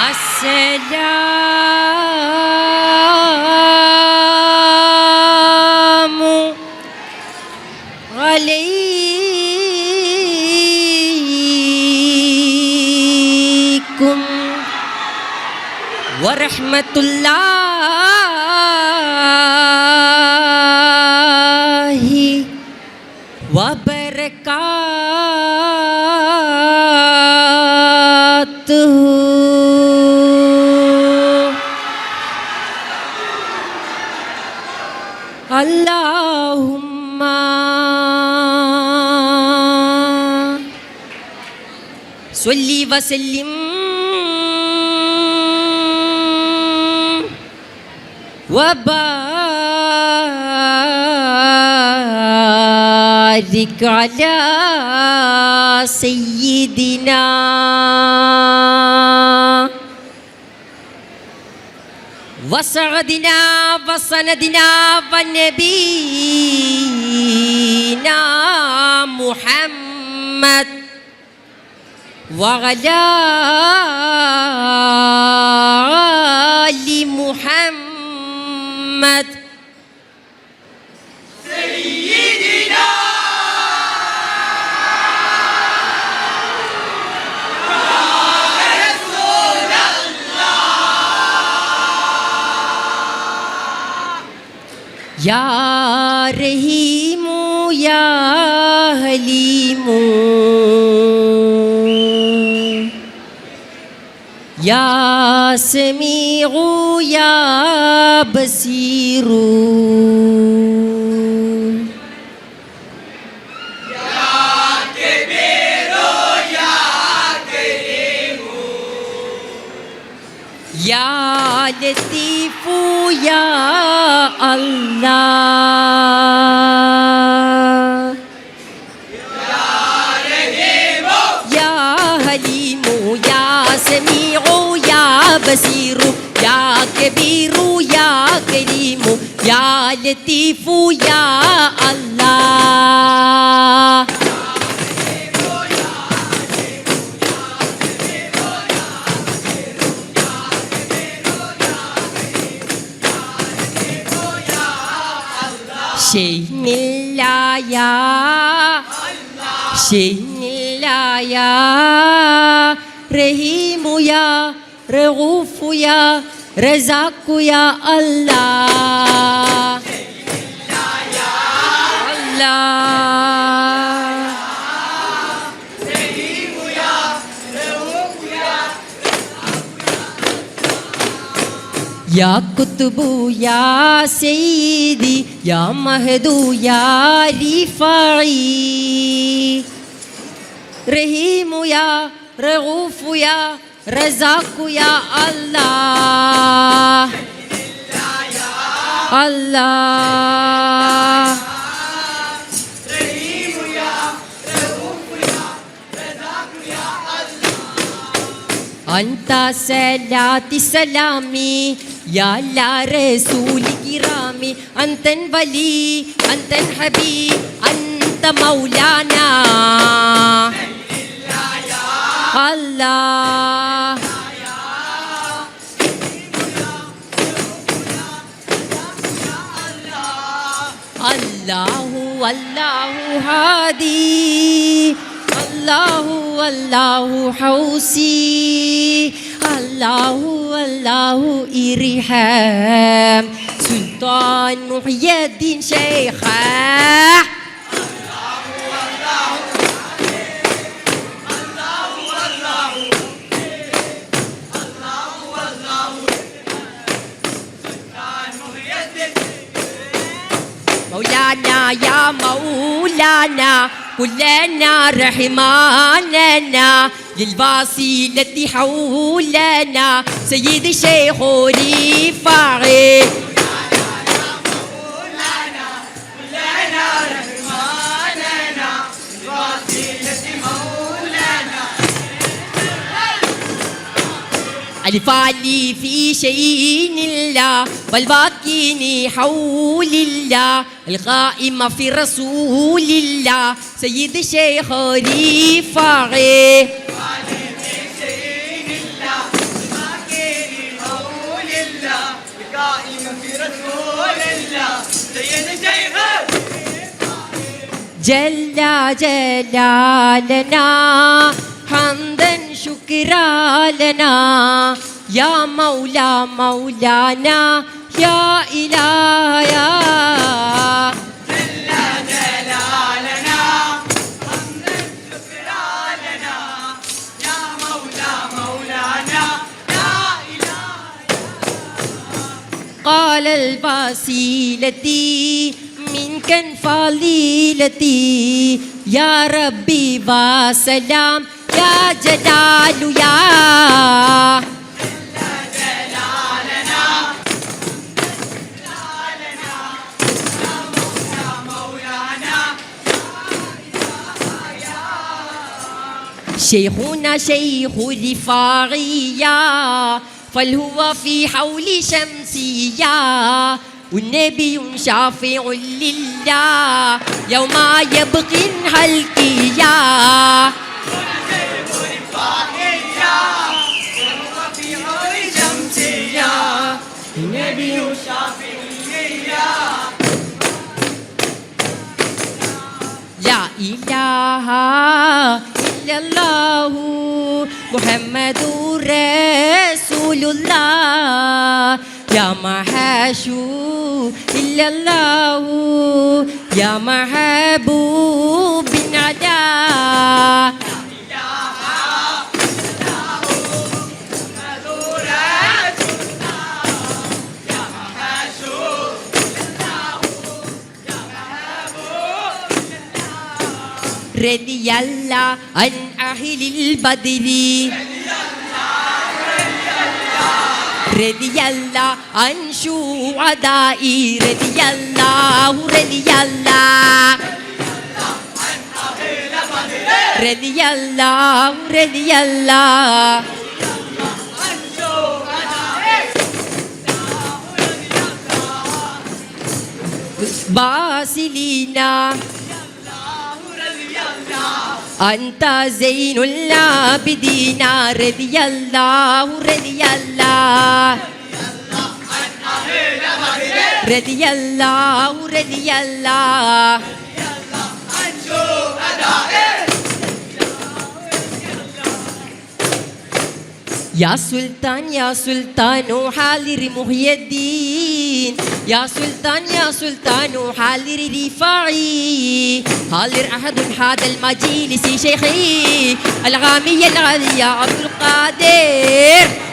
السلام علیکم ورحمت اللہ وبرکاتہ اللهم. صل وسلم. وبارك على سيدنا وسعدنا وسندنا ونبينا محمد وعلى يا رحيم يا حليم يا سميع يا بصير. يا لطيف يا الله يا حليم يا سميع يا بصير يا كبير يا كريم يا لطيف يا الله شين الله يا شين الله يا يا كتب يا سيدي يا مهدو يا رفاعي رحيم يا رغوف يا رزاق يا الله الله أنت سلاتي سلامي يا رسول كرامي أنت الولي أنت الحبيب أنت مولانا. الله. الله الله هادي. الله الله حوسي. الله الله إرحام سلطان محي الدين شيخه مولانا يا مولانا كلنا رحماننا. للوسيلة حولنا. سيد الشيخ رفاعي. الفعلي في شيء الله ديني حول الله القائمة في رسول الله. سيد شيخ رفاعي جل جلالنا حمدا شكرا لنا. يا مولى مولانا يا إله يا جلالنا حمدا شكرا لنا يا مولا مولانا يا إله قال الوسيلتي منك فضيلتي يا ربي وسلام يا جلال يا شيخنا شيخ رفاعية فالهو في حول شمسية والنبي شافع لله يوم يبقي شمسية النبي شافعية لا إله إلا الله محمد رسول الله. يا محاشو إلا الله يا محبوب عدا رضي الله عن أهل البدر رضي الله عن شهدائي رضي الله رضي الله رضي الله رضي الله باسلينا أنت زين العابدين رضي الله رضي الله. رضي الله رضي الله. يا سلطان يا سلطان حاضر محي الدين يا سلطان يا سلطان حاضر رفاعي. حاضر أحد هذا المجلس شيخي الغامي الغالي عبد القادر.